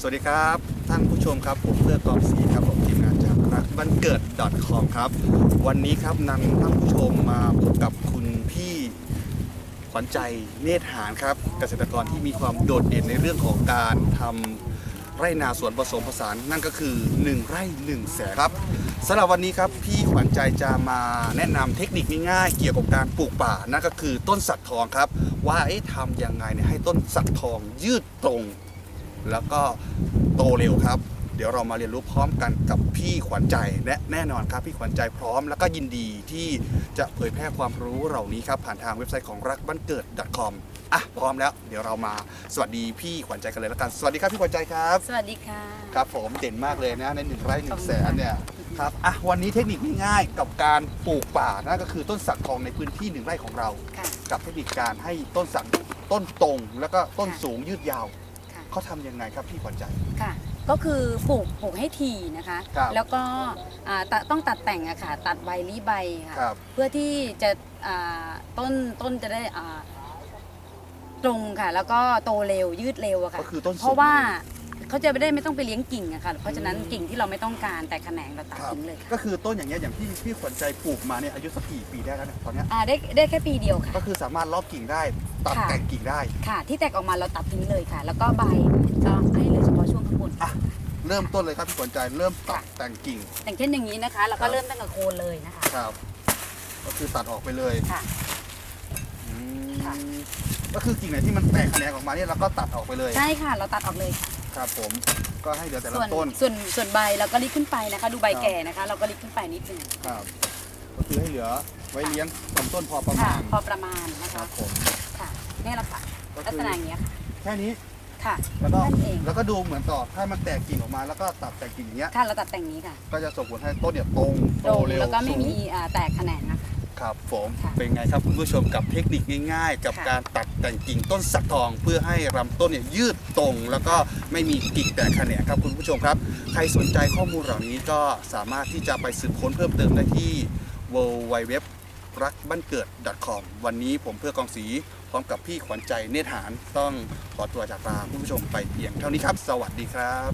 สวัสดีครับท่านผู้ชมครับผมเพื่อกองศรีครับผมทีมงานจากรักบ้านเกิด .com ครับวันนี้ครับนำท่านผู้ชมมาพบกับคุณพี่ขวัญใจเนตรหานครับเกษตรกรที่มีความโดดเด่นในเรื่องของการทำไร่นาสวนผสมผสานนั่นก็คือ 1 ไร่1แสนครับสำหรับวันนี้ครับพี่ขวัญใจจะมาแนะนำเทคนิคง่ายๆเกี่ยวกับการปลูกป่านั่นก็คือต้นสักทองครับ ว่าเอ๊ะทำยังไงเนี่ยให้ต้นสักทองยืดตรง แล้วก็โตเร็วครับ เดี๋ยวเรามาเรียนรู้พร้อมกันกับพี่ขวัญใจและแน่นอนครับ พี่ขวัญใจพร้อม แล้วก็ยินดีที่จะเผยแพร่ความรู้เหล่านี้ครับ ผ่านทางเว็บไซต์ของรักบ้านเกิด .com อะพร้อมแล้ว เดี๋ยวเรามาสวัสดีพี่ขวัญใจกันเลยแล้วกันสวัสดีครับพี่ขวัญใจครับ สวัสดีค่ะ ครับผมเด่นมากเลยนะในหนึ่งไร่หขนึ่อบงคุณแสนค่ะเนี่ยครับอะวันนี้เทคนิคง่ายๆกับการปลูกป่านั่นก็คือต้นสักทองในพื้นที่หนึ่งไร่ของเรา ค่ะ กับเทคนิคการให้ต้นสักต้นตรง แล้วก็ต้นค่ะ สูงยืดยาวค่ะ เขาทำยังไงครับพี่ขวัญใจ ค่ะ ก็คือปลูกปลูกให้ทีนะคะ ครับแล้วก็อ่าตะต้องตัดแต่งอะค่ะ ตัดใบรีใบค่ะ ครับ เพื่อที่จะอ่าต้นต้นจะได้อ่าตรงค่ะ แล้วก็โตเร็วยืดเร็วอะค่ะ ก็คือต้นสูงเพราะว่า เขาจะไม่ได้ไม่ต้องไปเลี้ยงกิ่งอะค่ะ เพราะฉะนั้นกิ่งที่เราไม่ต้องการแต่แขนงเราตัดครับทิ้งเลยค่ะก็คือต้นอย่างเงี้ยอย่างที่พี่ขวัญใจปลูกมาเนี่ยอายุสักกี่ปีได้แล้วเนี่ยตอนเนี้ยอ่าได้ได้แค่ปีเดียวค่ะ ก็คือสามารถลอกกิ่งได้ตัดค่ะ แต่งกิ่งได้ ค่ะ ที่แตกออกมาเราตัดทิ้งเลยค่ะ แล้วก็ใบก็ให้เหลือเฉพาะช่วงข้างบน อะ เริ่มต้นเลยครับพี่ขวัญใจเริ่มตัดค่ะ แต่งกิ่ง อย่างเช่นอย่างนี้นะคะเราครัก็บเริ่มตั้งแต่โคนเลยนะคะ ครับ ก็คือตัดออกไปเลยค่ะอืมค่ะ ก็คือกิ่งไหนที่มันแตกแขนงออกมาเนี่ยเราก็ตัดออกไปเลย ใช่ค่ะ เราตัดออกเลยค่ะ ครับผมก็ให้เหลือแต่ส่วนลำต้นส่วนส่วนใบเราก็ลิกขึ้นไปนะคะ ดูใบครับแก่นะคะ เราก็ลิกขึ้นไปนิดหนึงครับก็คือให้เหลือไว้เลี้ยงลำต้นพอประค่ะมาณพอประมาณนะครัคะบผมค่ะนี่แหละค่ะก็ลักคือษณะอย่างเงี้ยค่ะแค่นี้ค่ะแล้วก็นั่นเองแล้วก็ดูเหมือนต่อถ้ามันแตกกิ่งออกมา แล้วก็ตัดแต่งกิ่งอย่างเงี้ย ค่ะเราตัดแต่งนี้ค่ะก็จะส่งผลให้ต้นเนี่ยตรงตรงเร็วแล้วก็ไม่สูงมีอ่าแตกแขนงนะคะ ครับผมค่ะเป็นไงครับคุณผู้ชมกับเทคนิคง่ายๆ กับค่ะการตัดแต่งกิ่งต้นสักทอง เพื่อให้ลำต้นเนี่ยยืดตรง แล้วก็ไม่มีกิ่งแตกแขนงครับคุณผู้ชมครับ ใครสนใจข้อมูลเหล่านี้ก็สามารถที่จะไปสืบค้นเพิ่มเติมได้ที่ w w w รักบ้านเกิด .com วันนี้ผมเพื่อกองศรีพร้อมกับพี่ขวัญใจเนธหานต้องขอตัวจากลาคุณผู้ชมไปเพียงเท่านี้ครับ สวัสดีครับ